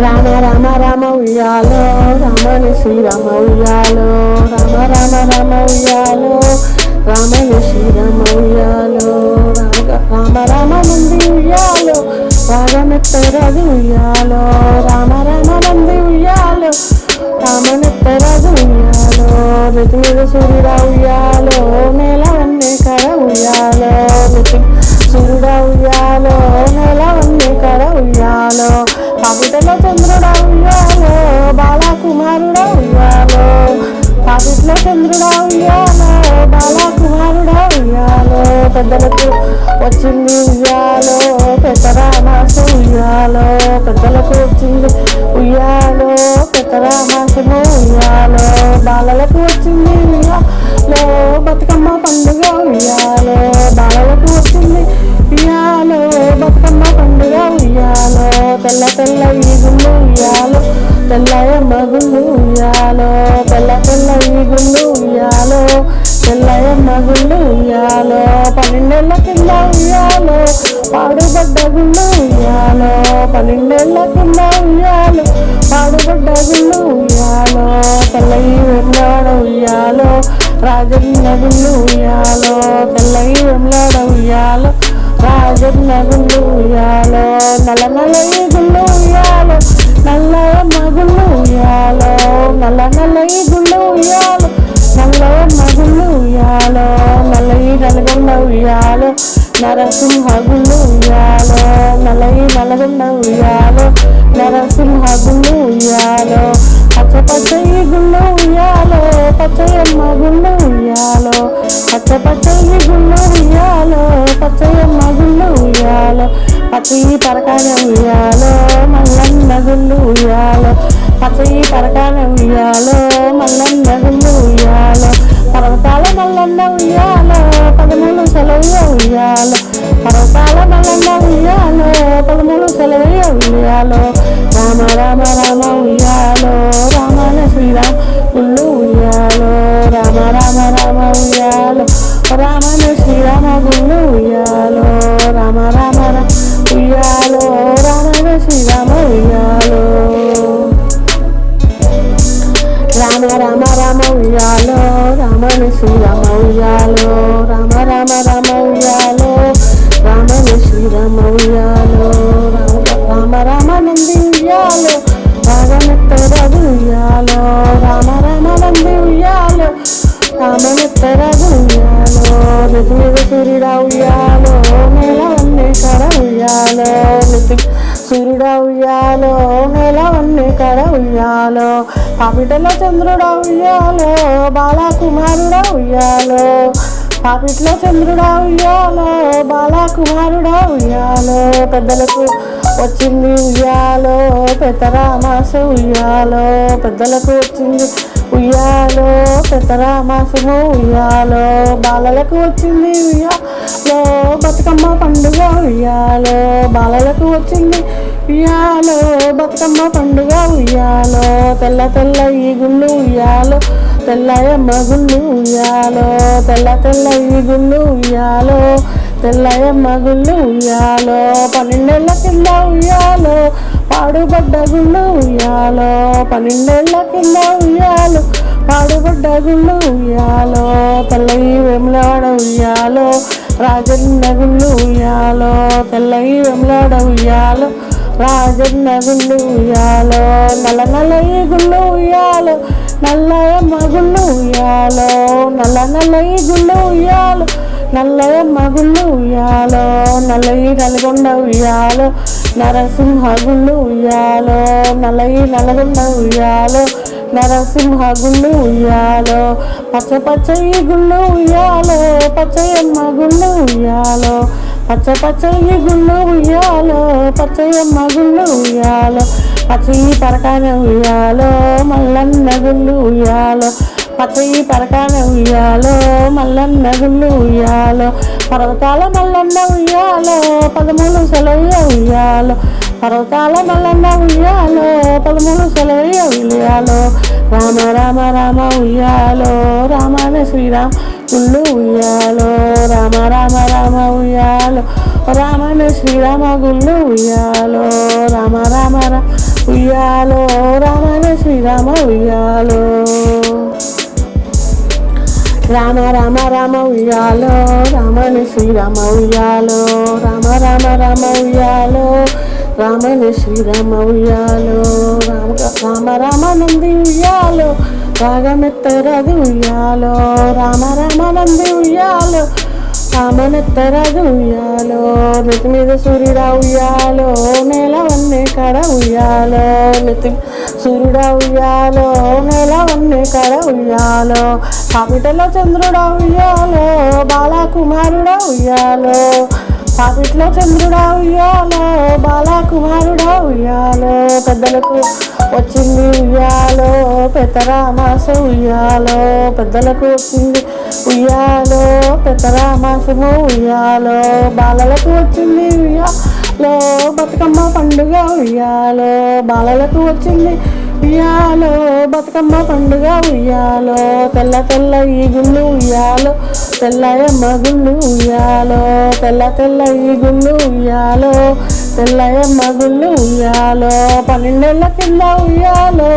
రామ రామ రామ ఉయ్యాలో రామని శ్రీరామ ఉయ్యాలో రామ రామ రామ ఉయ్యాలో రామని శ్రీరామ ఉయ్యాలో రామ రామ మంది ఉయ్యాలో రాగమెత్తరాజు ఉయ్యాలో రామ రామ నంది ఉయ్యాలో రామనెత్తరాజు ఉయ్యాలో రతి మీద సూర్యుడా ఉయ్యాలో. పెద్దలకు వచ్చింది ఉయ్యాలో పెద్దరామాసు ఉయ్యాలో. పెద్దలకు వచ్చింది ఉయ్యాలో పెద్దరామాసము ఉయ్యాలో. బాలలకు వచ్చింది ఉయ్యాలో బతుకమ్మ పండుగ ఉయ్యాలో. బాలలకు వచ్చింది ఉయ్యాలో బతుకమ్మ పండుగ ఉయ్యాలో. తెల్ల తెల్ల ఈగుళ్ళు ఉయ్యాలో తెల్లయ మగుళ్ళు ఉయ్యాలో. తెల్ల తెల్ల ఈగుళ్ళు ఉయ్యాలో. పిల్లయమ్మ మగుళ్ళు ఉయ్యాలో పన్నెండేళ్ళ కింద ఉయ్యాలో పాడుబడ్డ గుళ్ళు ఉయ్యాలో పన్నెండేళ్ళ కింద ఉయ్యాలో పాడుబడ్డ గుళ్ళు ఉయ్యాలో తెల్లయి వెమ్లాడ ఉయ్యాలో రాజన్న గుళ్ళు ఉయ్యాలో తెల్లయి వెమ్లాడ ఉయ్యాలో రాజన్న గుళ్ళు ఉయ్యాలో నల్ల నరసింహ గుళ్ళు ఉయ్యాలో నలై నలగొండ ఉయ్యాలో నరసింహ గుళ్ళు ఉయ్యాలో పచ్చ పచ్చయి గుళ్ళు ఉయ్యాలో పచ్చయమ్మ గుళ్ళు ఉయ్యాలో పచ్చ పచ్చయి గుళ్ళు ఉయ్యాలో పచ్చయమ్మ గుళ్ళు ఉయ్యాలో పచ్చయి రామ రామ సూర్యుడా ఉయ్యాలో నేలవన్నీ కర ఉయ్యాలో సూర్యుడా ఉయ్యాలో నేలవన్నీ కర ఉయ్యాలో పాపిటల చంద్రుడా ఉయ్యాలో బాలకుమారుడా ఉయ్యాలో పాపిట్లో చంద్రుడా ఉయ్యాలో బాలకుమారుడా ఉయ్యాలో పెద్దలకు వచ్చింది ఉయ్యాలో పెద్దరామాస ఉయ్యాలో పెద్దలకు వచ్చింది ఉయ్యాలో పెద్దరామాసము ఉయ్యాలో. బాలలకు వచ్చింది ఉయ్యాలో. బతుకమ్మ పండుగ ఉయ్యాలో. బాలలకు వచ్చింది ఉయ్యాలో. బతుకమ్మ పండుగ ఉయ్యాలో. తెల్ల తెల్ల ఈగుళ్ళు ఉయ్యాలో. తెల్లయమ్మ గుళ్ళు ఉయ్యాలో. తెల్ల తెల్ల ఈగుళ్ళు ఉయ్యాలో. తెల్లయమ్మ గుళ్ళు ఉయ్యాలో. పన్నెండేళ్ళ కింద ఉయ్యాలో. పాడుబడ్డ గుళ్ళు ఉయ్యాలో పన్నెండేళ్ళ కింద ఉయ్యాలు. పాడుబడ్డ గుళ్ళు ఉయ్యాలో తెల్లయి వెములాడ ఉయ్యాలో. రాజన్న గుళ్ళు ఉయ్యాలో తెల్లయి వెములాడ ఉయ్యాలో. రాజన్న గుళ్ళు ఉయ్యాలో నల్ల నల్లయి గుళ్ళు ఉయ్యాలో. నల్లయమ్మ గుళ్ళు ఉయ్యాలో నల్ల నల్లయి గుళ్ళు ఉయ్యాలో. నల్లయమ్మ గుళ్ళు ఉయ్యాలో నల్లయి నల్గొండ ఉయ్యాలో. నరసింహ గుళ్ళు ఉయ్యాలో నల్లయి నలగొండ ఉయ్యాలో నరసింహ గుళ్ళు ఉయ్యాలో పచ్చ పచ్చయి గుళ్ళు ఉయ్యాలో పచ్చయమ్మ గుళ్ళు ఉయ్యాలో పచ్చ పచ్చయి గుళ్ళు ఉయ్యాలో పచ్చయమ్మ గుళ్ళు ఉయ్యాలో పచ్చయి పరకాయ ఉయ్యాలో మల్లన్న గుళ్ళు ఉయ్యాలో పచ్చయి పరకాన ఉయ్యాలో మల్లన్న గుళ్ళు ఉయ్యాలో పర్వతాల మల్లన్న ఉయ్యాలో పదమూడు సెలవు ఉయ్యాలో పర్వతాల మల్లన్న ఉయ్యాలో పదమూడు సెలవు ఉయ్యాలో రామ రామ రామ ఉయ్యాలో రామాన శ్రీరామ్ గుళ్ళు ఉయ్యాలో రామ రామ రామ ఉయ్యాలో రామన శ్రీరామ గుళ్ళు ఉయ్యాలో రామ రామ ఉయ్యాలో రామన శ్రీరామ ఉయ్యాలో. రామ రామ రామ ఉయ్యాలో రామని శ్రీరామ ఉయ్యాలో రామ రామ రామ ఉయ్యాలో రామని శ్రీరామ ఉయ్యాలో రామ రామ రామ నంది ఉయ్యాలో రాగమెత్తరది ఉయ్యాలో రామ రామనంది ఉయ్యాలో రామనెత్తరది ఉయ్యాలో నెత్తి మీద సూర్యుడా ఉయ్యాలో నేలవన్నే కడ ఉయ్యాలో నెత్తి సూర్యుడా ఉయ్యాలో నేలవన్నే కడ ఉయ్యాలో పాపిటలో చంద్రుడా ఉయ్యాలో బాలకుమారుడా ఉయ్యాలో పాపిట్లో చంద్రుడా ఉయ్యాలో బాలకుమారుడా ఉయ్యాలో పెద్దలకు వచ్చింది ఉయ్యాలో పెద్దరామాస ఉయ్యాలో పెద్దలకు వచ్చింది ఉయ్యాలో పెద్దరామాసము ఉయ్యాలో బాలలకు వచ్చింది ఉయ్యాలో బతుకమ్మ పండుగ ఉయ్యాలో బాలలకు వచ్చింది ఉయ్యాలో బతుకమ్మ పండుగ ఉయ్యాలో తెల్ల తెల్ల ఈగుళ్ళు ఉయ్యాలో తెల్లయమ్మ గుళ్ళు ఉయ్యాలో తెల్ల తెల్ల ఈగుళ్ళు ఉయ్యాలో తెల్లయమ్మ గుళ్ళు ఉయ్యాలో పన్నెండేళ్ళ కింద ఉయ్యాలో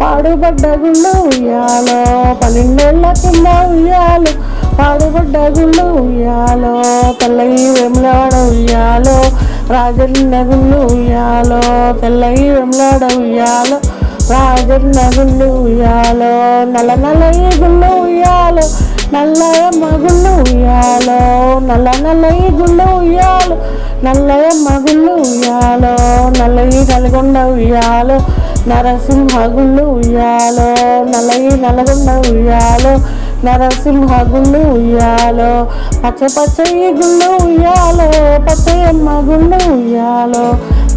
పాడుబడ్డ గుళ్ళు ఉయ్యాలో పన్నెండేళ్ళ కింద ఉయ్యాలో పాడుబడ్డ గుళ్ళు ఉయ్యాలో తెల్లయి వెమ్లాడ ఉయ్యాలో రాజన్న గుళ్ళు ఉయ్యాలో తెల్లయి వెమ్లాడ ఉయ్యాలో. రాజన్న గుళ్ళు ఉయ్యాలో నల్ల నల్ల గుళ్ళు ఉయ్యాలో నల్లయ మగుళ్ళు ఉయ్యాలో నల్ల నల్ల గుళ్ళు ఉయ్యాలో నల్లయ మగుళ్ళు ఉయ్యాలో నల్లయి నల్గొండ ఉయ్యాలో నరసింహ గుళ్ళు ఉయ్యాలో నల్లయి నల్గొండ ఉయ్యాలో నరసింహ గుళ్ళు ఉయ్యాలో పచ్చ పచ్చయి గుళ్ళు ఉయ్యాలో పచ్చయమ్మ గుళ్ళు ఉయ్యాలో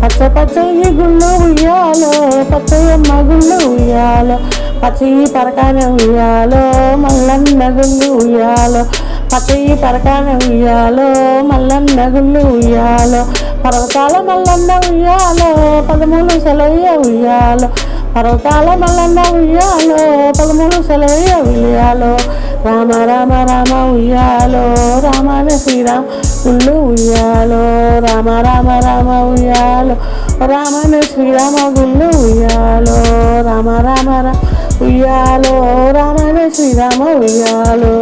పచ్చ పచ్చయి గుళ్ళు ఉయ్యాలో పచ్చయమ్మ గుళ్ళు ఉయ్యాలో పచ్చయి పరకాన ఉయ్యాలో మల్లన్న గుళ్ళు ఉయ్యాలో పచ్చయి పరకాన ఉయ్యాలో మల్లన్న గుళ్ళు ఉయ్యాలో పర్వతాల మల్లన్న ఉయ్యాలో పదమూడు సెలయ్య ఉయ్యాలో పర్వతాల మల్లన్న ఉయ్యాలో పదమూడు సెలయ్య ఉయ్యాలో రామ రామ రామ ఉయ్యాలో రామాన శ్రీరామ్ గుళ్ళు ఉయ్యాలో రామ రామ రామ ఉయ్యాలో రామను శ్రీరామ గుళ్ళు ఉయ్యాలో రామ రామ రామ ఉయ్యాలో రామను శ్రీరామ ఉయ్యాలో.